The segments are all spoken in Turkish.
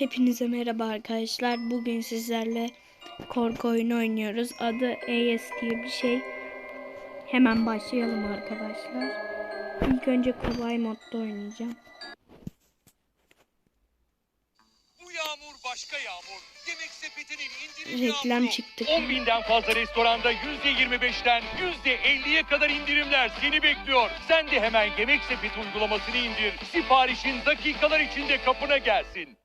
Hepinize merhaba arkadaşlar. Bugün sizlerle korku oyunu oynuyoruz. Adı AS diye bir şey. Hemen başlayalım arkadaşlar. İlk önce kolay modda oynayacağım. Bu yağmur başka yağmur. Yemek sepetinin indirim Reklam yağmuru. çıktı. 10 binden fazla restoranda %25'ten %50'ye kadar indirimler seni bekliyor. Sen de hemen Yemek Sepeti uygulamasını indir. Siparişin dakikalar içinde kapına gelsin.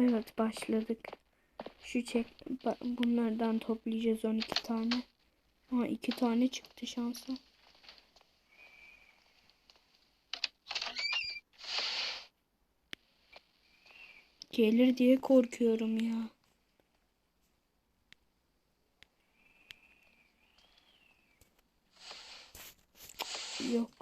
Evet başladık. Şu çek bunlardan toplayacağız 12 tane. Ha 2 tane çıktı şansa. Gelir diye korkuyorum ya. Yok.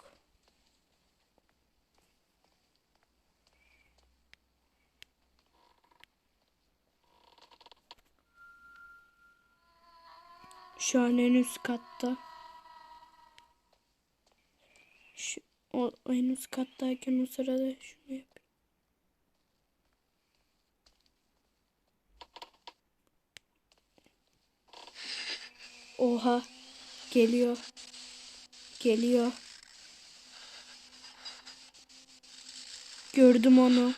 Şu an en üst katta. Şu, o, en üst kattayken o sırada şunu yap. Oha. Geliyor. Geliyor. Gördüm onu.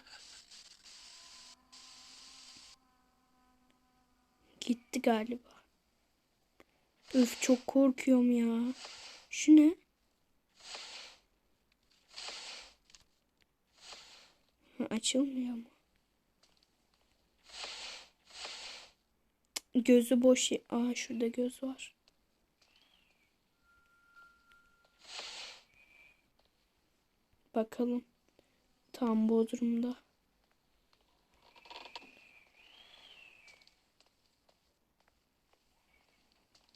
Gitti galiba. Öf çok korkuyorum ya. Şu ne? Ha, açılmıyor mu? Gözü boş. Aa şurada göz var. Bakalım. Tam bodrumda.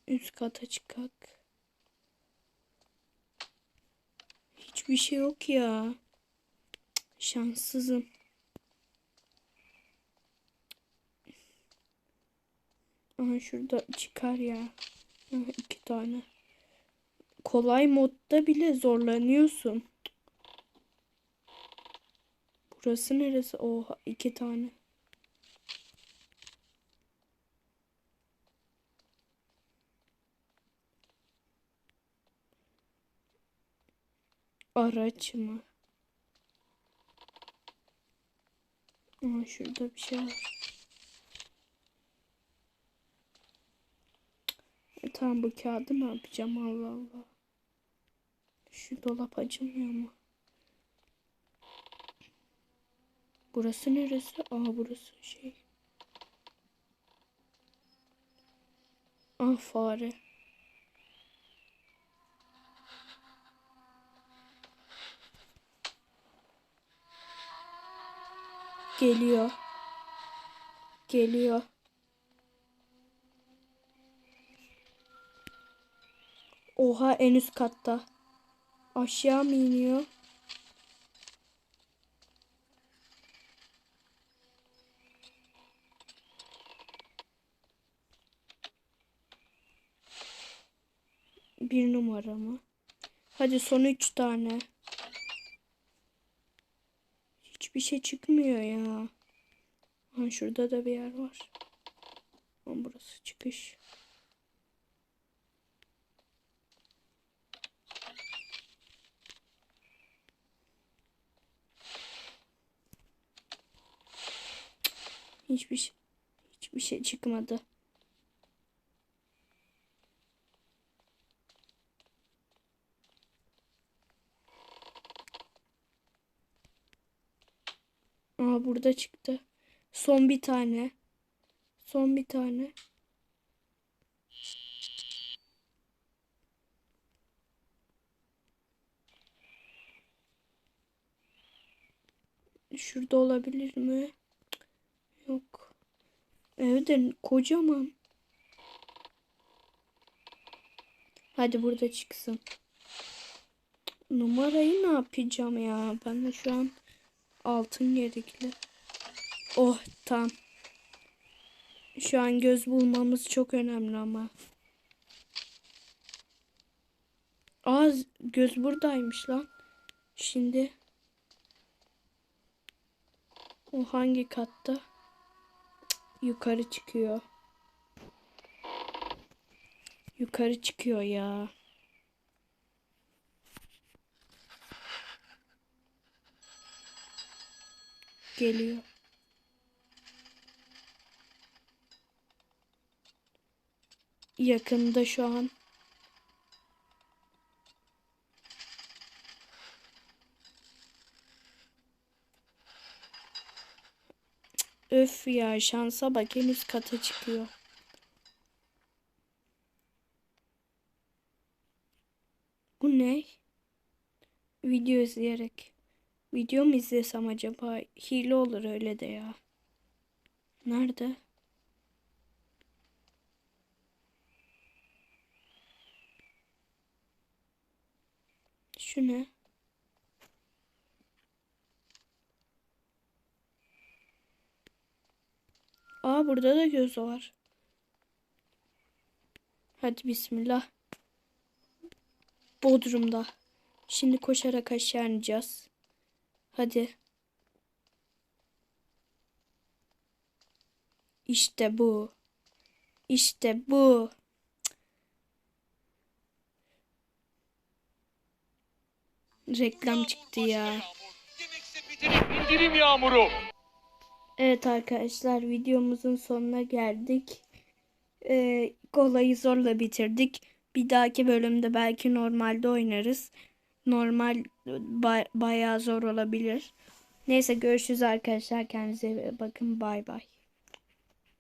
Üst kata çıkak. Hiçbir şey yok ya. Şanssızım. Aha şurada çıkar ya. Aha, iki tane. Kolay modda bile zorlanıyorsun. Burası neresi? Oha iki tane. Araç mı? Aa, şurada bir şey var. E, tamam bu kağıdı ne yapacağım Allah Allah. Şu dolap açılmıyor mu? Burası neresi? Aa burası şey. Ah fare. Geliyor. Geliyor. Oha en üst katta. Aşağı mı iniyor? Bir numara mı? Hadi son üç tane. Hiçbir şey çıkmıyor ya. Ha, şurada da bir yer var. Ha, burası çıkış. Hiçbir şey, hiçbir şey çıkmadı. Aa burada çıktı. Son bir tane. Son bir tane. Şurada olabilir mi? Yok. Evde kocaman. Hadi burada çıksın. Numarayı ne yapacağım ya? Ben de şu an altın gerekli. Oh tam. Şu an göz bulmamız çok önemli ama. Aa göz buradaymış lan. Şimdi o hangi katta? Yukarı çıkıyor. Yukarı çıkıyor ya. Geliyor. Yakında şu an. Öf ya şansa bak en üst kata çıkıyor. Bu ne? Video izleyerek. Video mu izlesem acaba? Hile olur öyle de ya. Nerede? Şu ne? Aa burada da göz var. Hadi bismillah. Bodrum'da. Şimdi koşarak aşağı ineceğiz. Hadi. İşte bu. İşte bu. Reklam çıktı ya. İndirim yağmuru. Evet arkadaşlar videomuzun sonuna geldik. Ee, kolayı zorla bitirdik. Bir dahaki bölümde belki normalde oynarız. Normal ba- bayağı zor olabilir. Neyse görüşürüz arkadaşlar. Kendinize bakın. Bay bay.